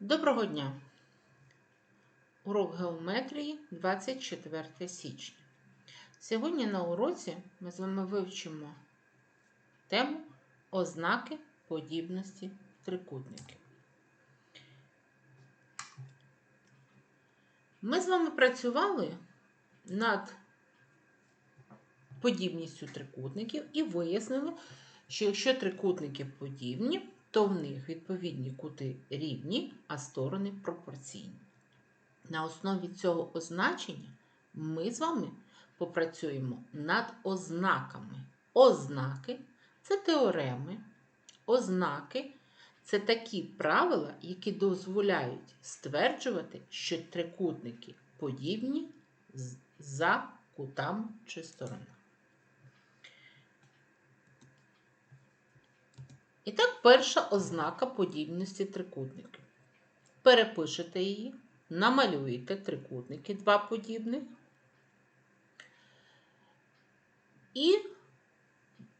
Доброго дня! Урок геометрії 24 січня. Сьогодні на уроці ми з вами вивчимо тему ознаки подібності трикутників. Ми з вами працювали над подібністю трикутників і вияснили, що якщо трикутники подібні, то в них відповідні кути рівні, а сторони пропорційні. На основі цього означення ми з вами попрацюємо над ознаками. Ознаки це теореми, ознаки це такі правила, які дозволяють стверджувати, що трикутники подібні за кутами чи сторонами. І так, перша ознака подібності трикутників. Перепишете її, намалюєте трикутники, два подібних. І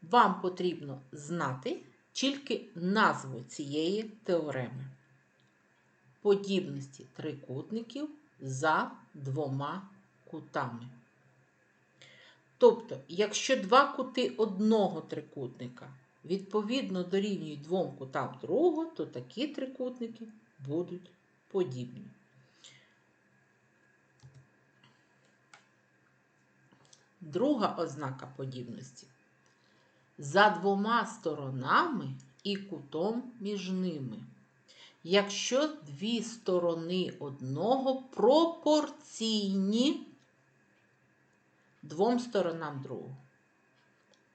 вам потрібно знати тільки назву цієї теореми. Подібності трикутників за двома кутами. Тобто, якщо два кути одного трикутника відповідно дорівнюють двом кутам другого, то такі трикутники будуть подібні. Друга ознака подібності. За двома сторонами і кутом між ними. Якщо дві сторони одного пропорційні двом сторонам другого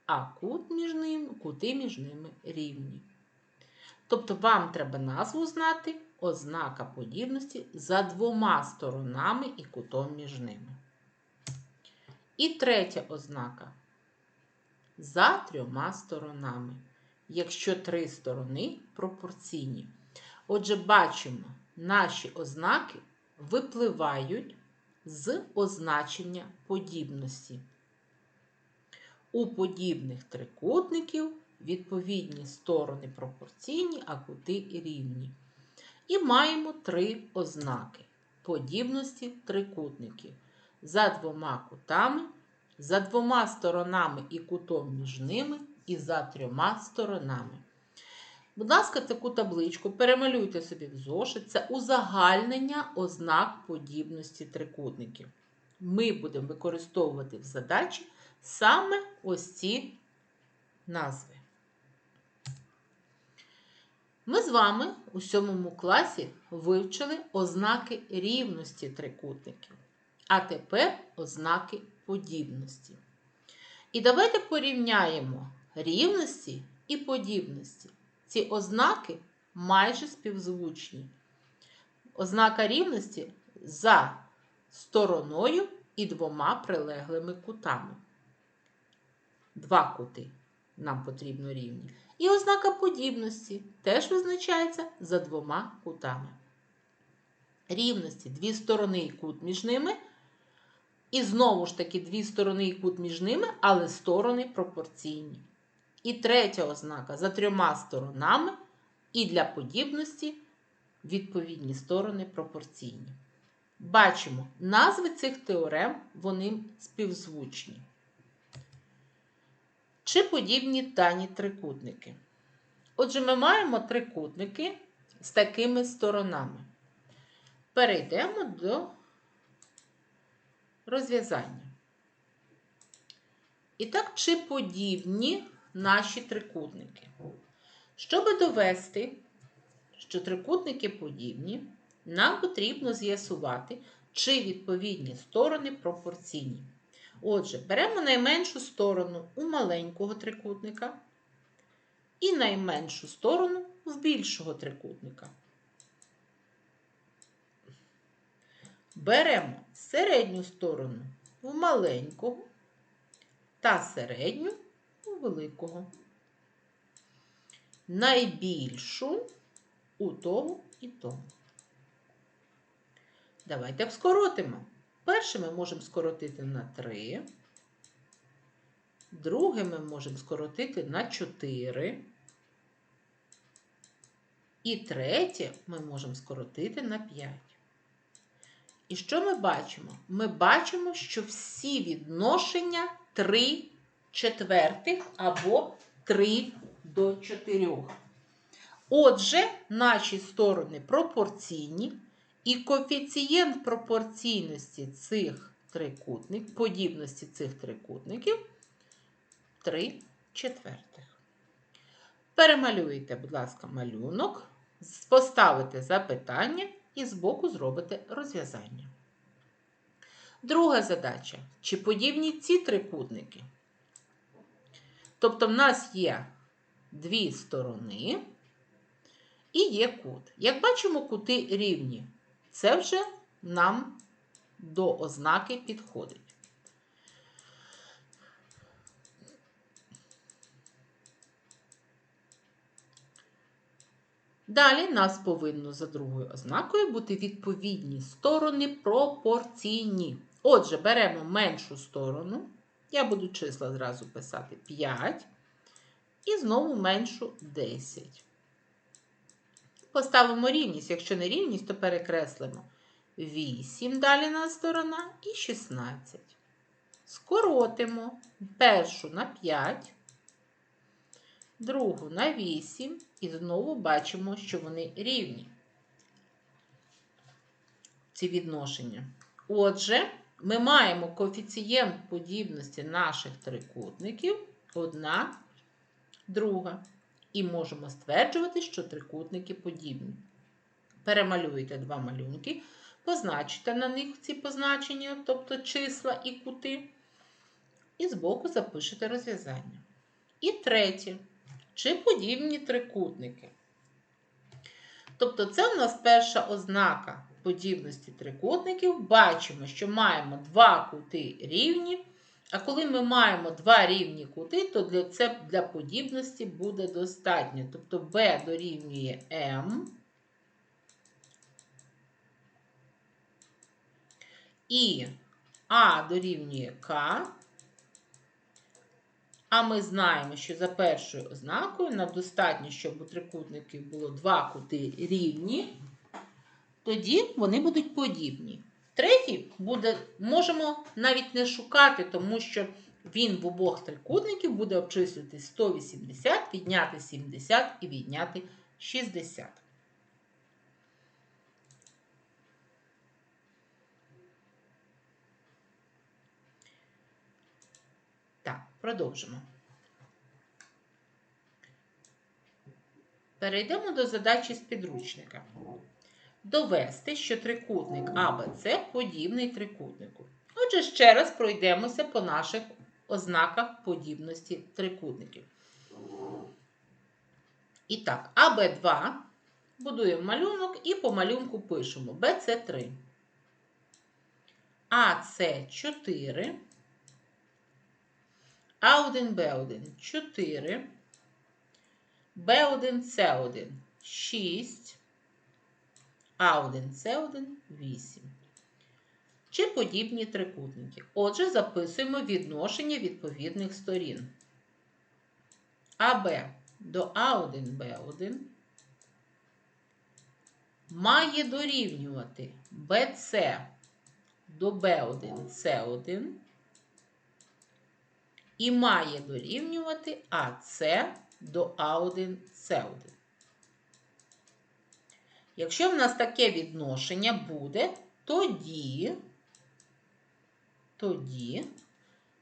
а кут між ними, кути між ними рівні. Тобто вам треба назву знати, ознака подібності за двома сторонами і кутом між ними. І третя ознака за трьома сторонами, якщо три сторони пропорційні. Отже, бачимо, наші ознаки випливають з означення подібності. У подібних трикутників відповідні сторони пропорційні, а кути рівні. І маємо три ознаки подібності трикутників. За двома кутами, за двома сторонами і кутом між ними, і за трьома сторонами. Будь ласка, таку табличку перемалюйте собі в зошит. Це узагальнення ознак подібності трикутників. Ми будемо використовувати в задачі саме ось ці назви. Ми з вами у сьомому класі вивчили ознаки рівності трикутників, а тепер ознаки подібності. І давайте порівняємо рівності і подібності. Ці ознаки майже співзвучні. Ознака рівності за стороною і двома прилеглими кутами два кути нам потрібно рівні. І ознака подібності теж визначається за двома кутами. Рівності дві сторони і кут між ними. І знову ж таки дві сторони і кут між ними, але сторони пропорційні. І третя ознака за трьома сторонами, і для подібності відповідні сторони пропорційні. Бачимо, назви цих теорем вони співзвучні чи подібні дані трикутники. Отже, ми маємо трикутники з такими сторонами. Перейдемо до розв'язання. І так, чи подібні наші трикутники? Щоб довести, що трикутники подібні, нам потрібно з'ясувати, чи відповідні сторони пропорційні. Отже, беремо найменшу сторону у маленького трикутника і найменшу сторону в більшого трикутника. Беремо середню сторону в маленького та середню у великого. Найбільшу у того і того. Давайте скоротимо. Перше ми можемо скоротити на 3, друге ми можемо скоротити на 4, І третє ми можемо скоротити на 5. І що ми бачимо? Ми бачимо, що всі відношення 3 четвертих або 3 до 4. Отже, наші сторони пропорційні, і коефіцієнт пропорційності цих трикутників, подібності цих трикутників 3 четвертих. Перемалюйте, будь ласка, малюнок, поставите запитання і збоку зробите розв'язання. Друга задача. Чи подібні ці трикутники? Тобто, в нас є дві сторони і є кут. Як бачимо, кути рівні. Це вже нам до ознаки підходить. Далі нас повинно за другою ознакою бути відповідні сторони пропорційні. Отже, беремо меншу сторону. Я буду числа зразу писати 5. І знову меншу 10. Поставимо рівність. Якщо не рівність, то перекреслимо 8 далі на сторона і 16. Скоротимо першу на 5, другу на 8 і знову бачимо, що вони рівні. Ці відношення. Отже, ми маємо коефіцієнт подібності наших трикутників одна, друга. І можемо стверджувати, що трикутники подібні. Перемалюєте два малюнки, позначите на них ці позначення, тобто числа і кути, і збоку запишете розв'язання. І третє. Чи подібні трикутники? Тобто, це у нас перша ознака подібності трикутників. Бачимо, що маємо два кути рівні. А коли ми маємо два рівні кути, то для це для подібності буде достатньо. Тобто B дорівнює M. І А дорівнює К. А ми знаємо, що за першою ознакою нам достатньо, щоб у трикутників було два кути рівні, тоді вони будуть подібні. Третій буде, можемо навіть не шукати, тому що він в обох трикутників буде обчислювати 180, відняти 70 і відняти 60. Так, продовжимо. Перейдемо до задачі з підручника. Довести, що трикутник АБЦ подібний трикутнику. Отже, ще раз пройдемося по наших ознаках подібності трикутників. І так, АБ2 будуємо малюнок і по малюнку пишемо БЦ3. АЦ4. А1Б1 4. Б1С1 6. А1, С1, 8. Чи подібні трикутники. Отже, записуємо відношення відповідних сторін. АБ до А1, Б1 має дорівнювати БЦ до Б1, С1 і має дорівнювати АС до А1, С1. Якщо в нас таке відношення буде, тоді, тоді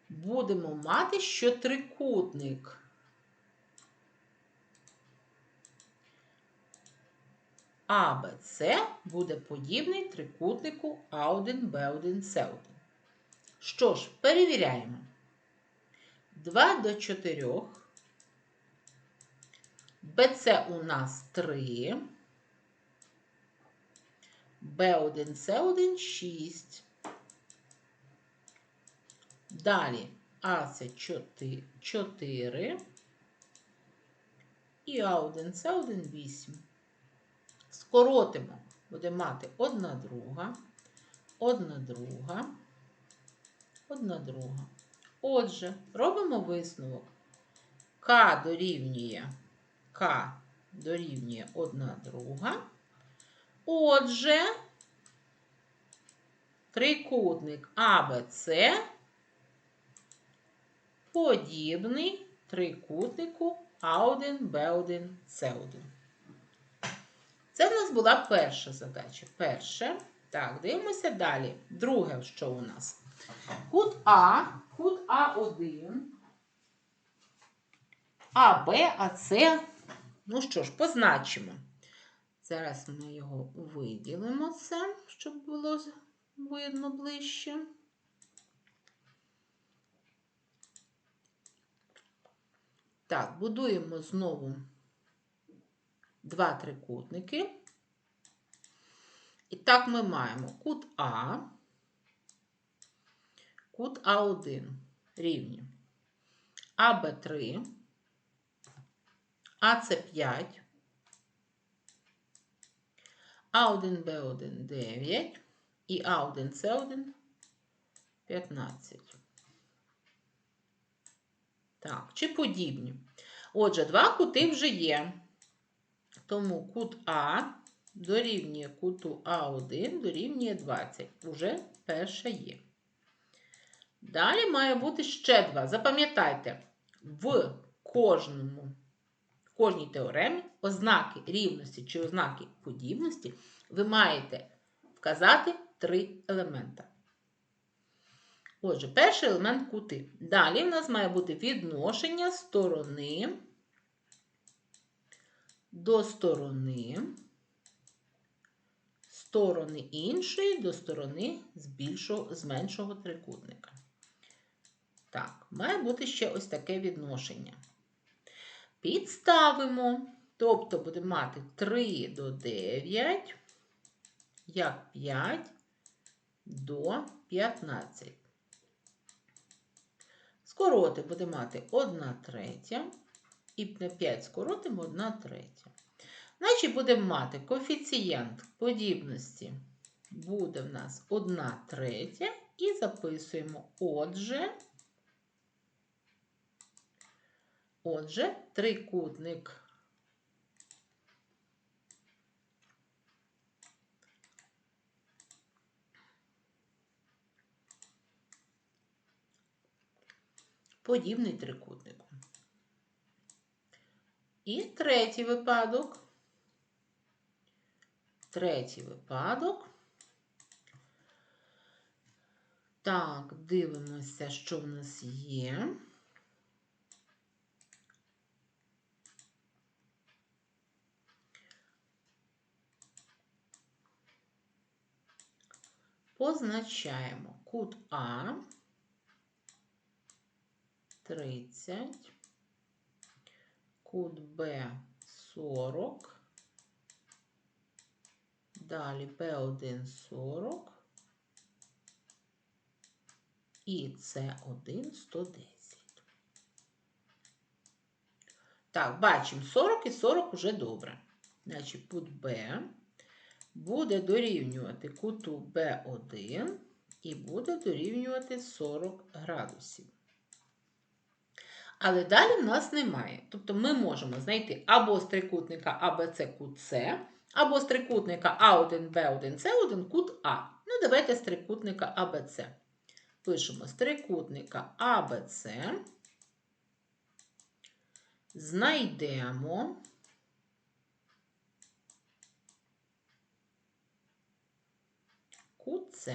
будемо мати, що трикутник АБЦ буде подібний трикутнику А1, Б1, С1. Що ж, перевіряємо. 2 до 4. БЦ у нас 3. Б1, С1 6. Далі АС 4 і А1, С1 8. Скоротимо. Будемо мати одна друга, одна друга, одна друга. Отже, робимо висновок. К дорівнює К дорівнює одна друга. Отже, трикутник АБЦ подібний трикутнику А1, Б1, С1. Це в нас була перша задача. Перше. Так, дивимося далі. Друге, що у нас? Кут А, кут А1, АБ, АС. Ну що ж, позначимо. Зараз ми його виділимо це, щоб було видно ближче. Так, будуємо знову два трикутники. І так ми маємо кут А, кут А1 рівні АБ3, АЦ5, А1Б1 9 і А1С1 15. Так, чи подібні? Отже, два кути вже є. Тому кут А дорівнює куту А1 дорівнює 20. Уже перша є. Далі має бути ще два. Запам'ятайте, в кожному, кожній теоремі ознаки рівності чи ознаки подібності ви маєте вказати три елемента. Отже, перший елемент кути. Далі в нас має бути відношення сторони до сторони, сторони іншої до сторони з, більшого, з меншого трикутника. Так, має бути ще ось таке відношення. Підставимо, тобто будемо мати 3 до 9, як 5 до 15. Скороти буде мати 1 третя. І на 5 скоротимо 1 третя. Значить, будемо мати коефіцієнт подібності буде в нас 1 третя. І записуємо, отже, отже, трикутник. Подібний трикутнику. І третій випадок. Третій випадок. Так, дивимося, що в нас є. Позначаємо кут А 30 кут Б 40, далі Б1 40 і С1 110. Так, бачимо 40 і 40 уже добре. Значить, кут Б буде дорівнювати куту Б1 і буде дорівнювати 40 градусів. Але далі в нас немає. Тобто ми можемо знайти або з трикутника АБЦ кут С, або з трикутника А1, Б1, С1 кут А. Ну, давайте з трикутника АБЦ. Пишемо з трикутника АБЦ. Знайдемо кут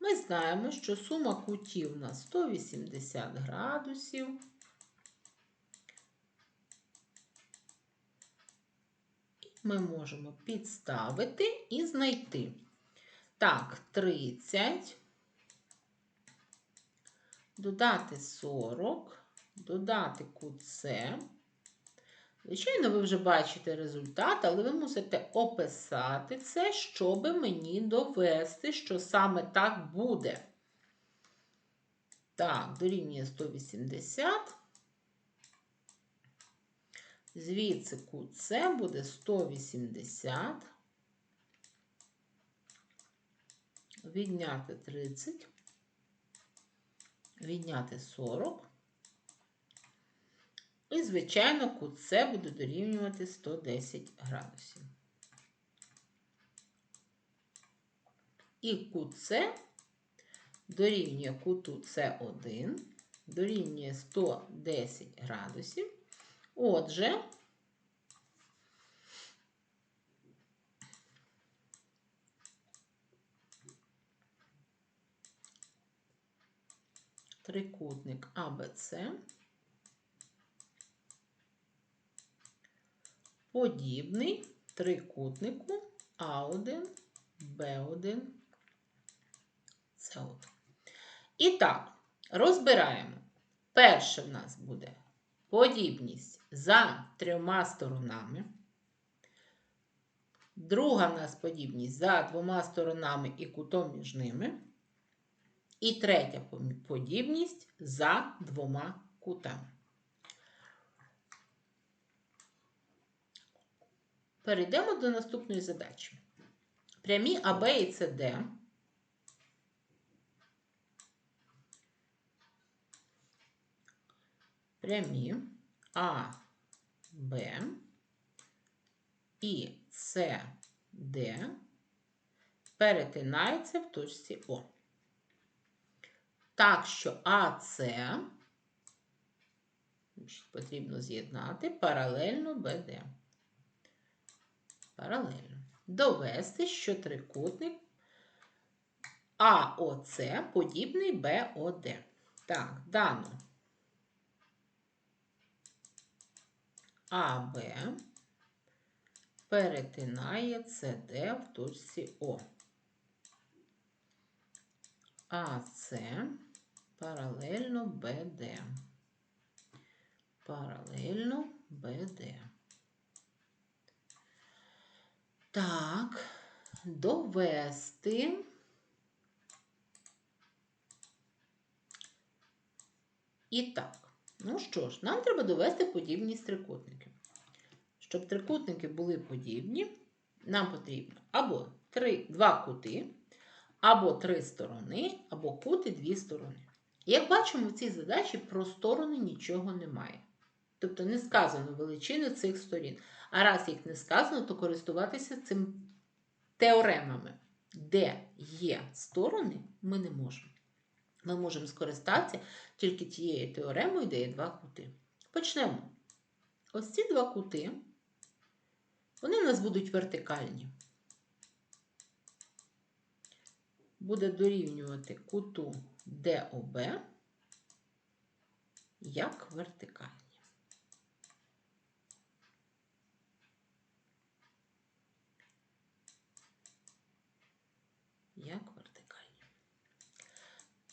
Ми знаємо, що сума кутів на 180 градусів. Ми можемо підставити і знайти. Так, 30, додати 40, додати кут С. Звичайно, ви вже бачите результат, але ви мусите описати це, щоб мені довести, що саме так буде. Так, дорівнює 180. Звідси кут буде 180. Відняти 30, відняти 40. І, звичайно, кут С буде дорівнювати 110 градусів. І кут С дорівнює куту С1, дорівнює 110 градусів. Отже, трикутник АБЦ подібний трикутнику А1, Б1, С1. І так, розбираємо. Перше в нас буде подібність за трьома сторонами. Друга в нас подібність за двома сторонами і кутом між ними. І третя подібність за двома кутами. Перейдемо до наступної задачі. Прямі АБ і СД прямі А, Б і С, Д перетинаються в точці О. Так що АС потрібно з'єднати паралельно БД. Паралельно. Довести, що трикутник АОЦ подібний БОД. Так, дано. АБ перетинає СД в точці О. АС паралельно БД. Паралельно БД. Так, довести. І так, ну що ж, нам треба довести подібність трикутників. Щоб трикутники були подібні, нам потрібно або три, два кути, або три сторони, або кути дві сторони. Як бачимо, в цій задачі про сторони нічого немає. Тобто не сказано величини цих сторін. А раз їх не сказано, то користуватися цим теоремами, де є сторони, ми не можемо. Ми можемо скористатися тільки тією теоремою, де є два кути. Почнемо. Ось ці два кути, вони у нас будуть вертикальні. Буде дорівнювати куту ДОБ як вертикальні. Як вертикальні.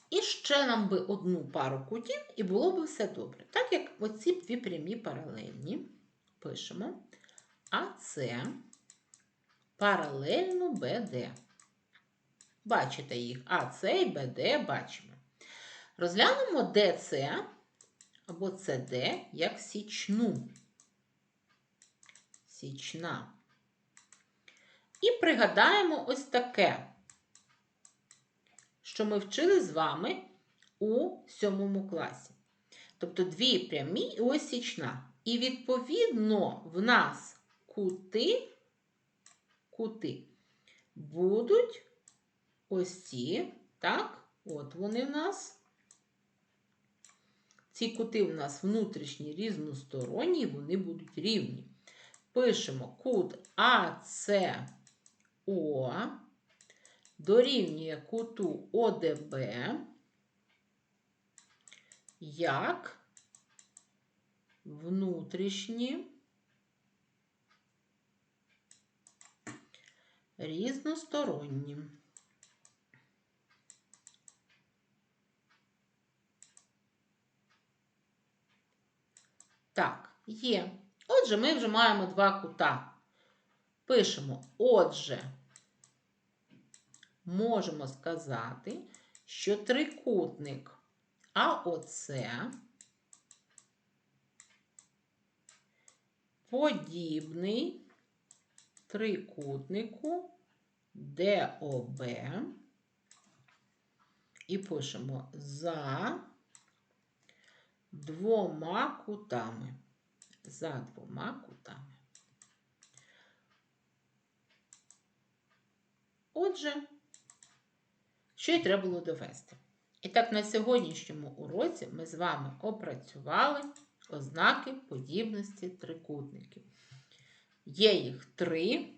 І ще нам би одну пару кутів, і було б все добре. Так як оці дві прямі паралельні, пишемо АС паралельно БД. Бачите їх АС і БД бачимо. Розглянемо ДЦ або СД як січну. Січна. І пригадаємо ось таке, що ми вчили з вами у сьомому класі. Тобто дві прямі і ось січна. І, відповідно, в нас кути, кути будуть ось ці, так, от вони в нас. Ці кути в нас внутрішні різносторонні, вони будуть рівні. Пишемо кут АСО дорівнює куту ОДБ як внутрішні різносторонні. Так, є. Отже, ми вже маємо два кута. Пишемо, отже, можемо сказати, що трикутник АОЦ подібний трикутнику ДОБ і пишемо за двома кутами. за двома кутами. Отже, що й треба було довести. І так, на сьогоднішньому уроці ми з вами опрацювали ознаки подібності трикутників. Є їх три.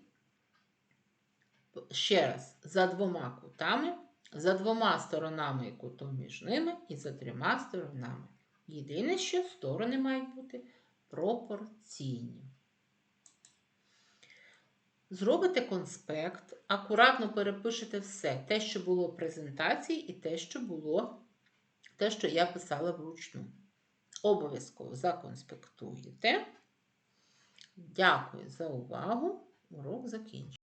Ще раз, за двома кутами, за двома сторонами і кутом між ними, і за трьома сторонами. Єдине, що сторони мають бути пропорційні. Зробите конспект, акуратно перепишете все, те, що було в презентації, і те, що було, те, що я писала вручну. Обов'язково законспектуєте. Дякую за увагу. Урок закінчений.